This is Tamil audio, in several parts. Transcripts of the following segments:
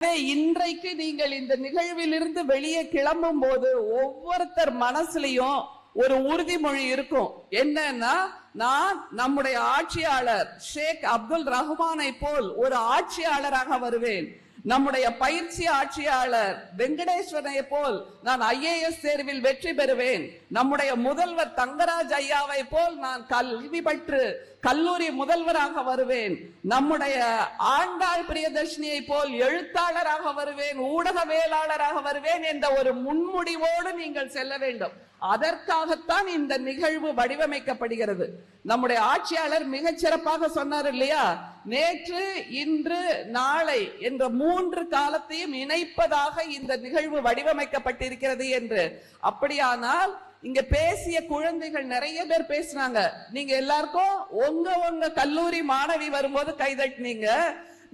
இன்றைக்கு நீங்கள் இந்த நிகழ்விலிருந்து வெளியே கிளம்பும் போது ஒவ்வொருத்தர் மனசுலயும் ஒரு உறுதிமொழி இருக்கும். என்னன்னா நான் நம்முடைய ஆட்சியாளர் ஷேக் அப்துல் ரஹ்மானை போல் ஒரு ஆட்சியாளராக வருவேன். நம்முடைய பயிற்சி ஆட்சியாளர் வெங்கடேஸ்வரனை போல் நான் ஐஏஎஸ் தேர்வில் வெற்றி பெறுவேன். நம்முடைய முதல்வர் தங்கராஜ் ஐயாவை போல் நான் கல்வி பற்று கல்லூரி முதல்வராக வருவேன். நம்முடைய ஆண்டாள் பிரியதர்ஷினியை போல் எழுத்தாளராக வருவேன் ஊடகவியலாளராக வருவேன் என்ற ஒரு முன்முடிவோடு நீங்கள் செல்ல வேண்டும். அதற்காகத்தான் இந்த நிகழ்வு வடிவமைக்கப்படுகிறது. நம்முடைய ஆட்சியாளர் மிகச் சிறப்பாக சொன்னார் இல்லையா? நேற்று இன்று நாளை என்ற மூன்று காலத்தையும் இணைப்பதாக இந்த நிகழ்வு வடிவமைக்கப்பட்டிருக்கிறது என்று. அப்படியானால் இங்க பேசிய குழந்தைகள் நிறைய பேர் பேசினாங்க. நீங்க எல்லாருக்கும் உங்க உங்க கல்லூரி மாணவி வரும்போது கைதட்டினீங்க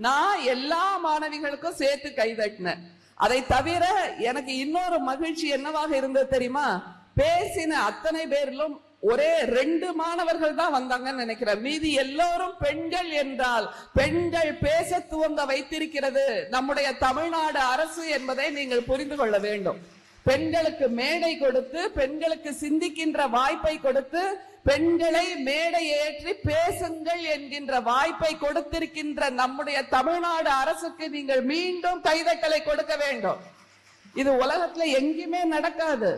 நான் எல்லா மாணவிகளுக்கும் சேர்த்து கைதட்டினேன் அதை தவிர எனக்கு இன்னொரு மகிழ்ச்சி என்னவாக இருந்தது தெரியுமா? பேசின அத்தனை பேரிலும் ஒரே ரெண்டு மாணவர்கள் தான் வந்தாங்கன்னு நினைக்கிறேன். மீதி எல்லோரும் பெண்கள் என்றால் பெண்கள் பேச துவங்க வைத்திருக்கிறது. நம்முடைய தமிழ்நாடு அரசு என்பதை நீங்கள் புரிந்து கொள்ள வேண்டும். பெண்களுக்கு மேடை கொடுத்து பெண்களுக்கு சிந்திக்கின்ற வாய்ப்பை கொடுத்து பெண்களை மேடை ஏற்றி பேசுங்கள் என்கின்ற வாய்ப்பை கொடுத்திருக்கின்ற நம்முடைய தமிழ்நாடு அரசுக்கு நீங்கள் மீண்டும் கைதட்டலை கொடுக்க வேண்டும். இது உலகத்துல எங்கேயுமே நடக்காது.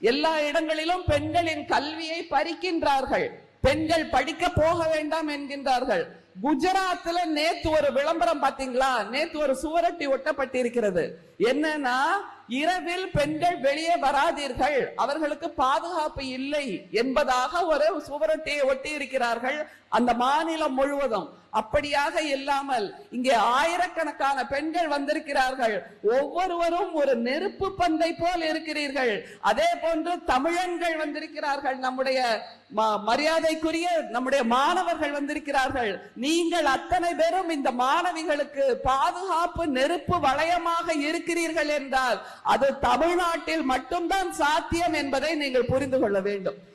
எல்லா இடங்களிலும் பெண்களின் கல்வியை பறிக்கின்றார்கள். பெண்கள் படிக்க போக வேண்டாம் என்கின்றார்கள். குஜராத்ல நேத்து ஒரு விளம்பரம் பாத்தீங்களா? நேத்து ஒரு சுவரொட்டி ஒட்டப்பட்டிருக்கிறது. என்னன்னா இரவில் பெண்கள் வெளியே வராதீர்கள். அவர்களுக்கு பாதுகாப்பு இல்லை என்பதாக ஒரு சுவரொட்டியை ஒட்டி இருக்கிறார்கள் அந்த மாநிலம் முழுவதும். அப்படியாக இல்லாமல் இங்கே ஆயிரக்கணக்கான பெண்கள் வந்திருக்கிறார்கள். ஒவ்வொருவரும் ஒரு நெருப்பு பந்தை போல் இருக்கிறீர்கள். அதே போன்று தமிழன்கள் வந்திருக்கிறார்கள். நம்முடைய ம- மரியாதைக்குரிய நம்முடைய மாணவர்கள் வந்திருக்கிறார்கள். நீங்கள் அத்தனை பேரும் இந்த மாணவிகளுக்கு பாதுகாப்பு நெருப்பு வளையமாக இருக்கிறீர்கள் என்றால் அது தமிழ்நாட்டில் மட்டும்தான் சாத்தியம் என்பதை நீங்கள் புரிந்து கொள்ள வேண்டும்.